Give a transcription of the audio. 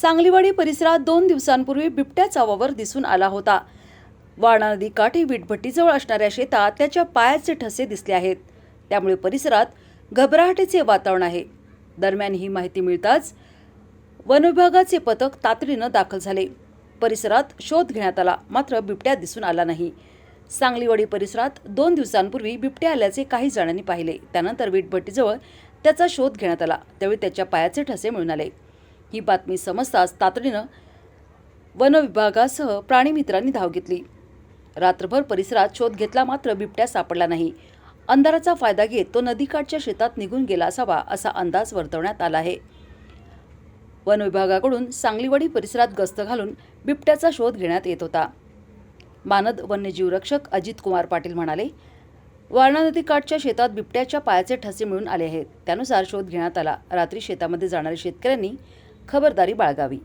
सांगलीवाडी परिसरात दोन दिवसांपूर्वी बिबट्याचा वावर दिसून आला होता. वाणा नदी काठी वीटभट्टीजवळ असणाऱ्या शेतात त्याच्या पायाचे ठसे दिसले आहेत. त्यामुळे परिसरात घबराहटीचे वातावरण आहे. दरम्यान ही माहिती मिळताच वनविभागाचे पथक तातडीनं दाखल झाले. परिसरात शोध घेण्यात आला मात्र बिबट्या दिसून आला नाही. सांगलीवाडी परिसरात दोन दिवसांपूर्वी बिबट्या आल्याचे काही जणांनी पाहिले. त्यानंतर वीटभट्टीजवळ त्याचा शोध घेण्यात आला. त्यावेळी त्याच्या पायाचे ठसे मिळून आले. ही बातमी समजताच तातडीनं वनविभागासह प्राणीमित्रांनी धाव घेतली. रात्रभर परिसरात शोध घेतला मात्र बिबट्या सापडला नाही. अंधाराचा फायदा घेत तो नदीकाठच्या शेतात निघून गेला असावा असा अंदाज वर्तवण्यात आला आहे. वन विभागाकडून सांगलीवाडी परिसरात गस्त घालून बिबट्याचा शोध घेण्यात येत होता. मानद वन्यजीव रक्षक अजित कुमार पाटील म्हणाले वारणा नदीकाठच्या शेतात बिबट्याच्या पायाचे ठसे मिळून आले आहेत. त्यानुसार शोध घेण्यात आला. रात्री शेतामध्ये जाणाऱ्या शेतकऱ्यांनी खबरदारी बाळगावी.